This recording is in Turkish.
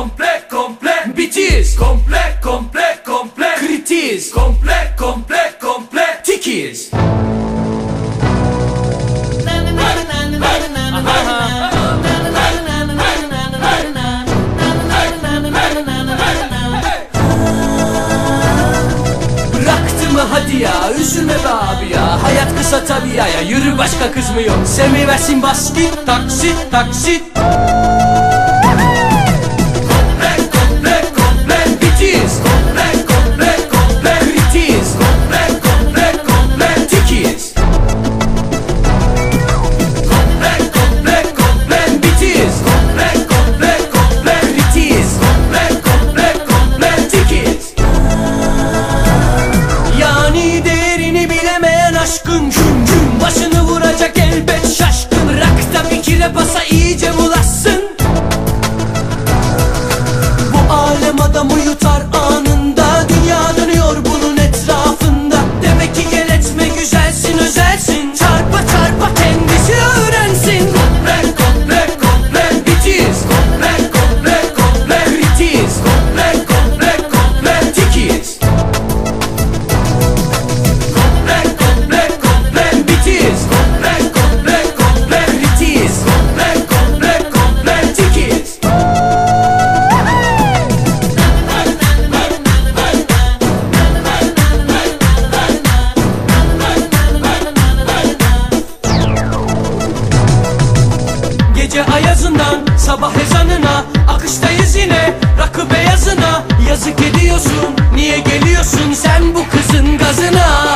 komple komple. Bitiz. Komple komple komple. Kritiz. Komple komple komple. Tikiz. Hadi ya üzülme be abi ya. Hayat kısa tabi ya, ya. Yürü başka kız mı yok? Sevmeyi bas git taksit taksit aşkın Gece ayazından sabah ezanına Akıştayız yine rakı beyazına. Yazık ediyorsun niye geliyorsun sen bu kızın gazına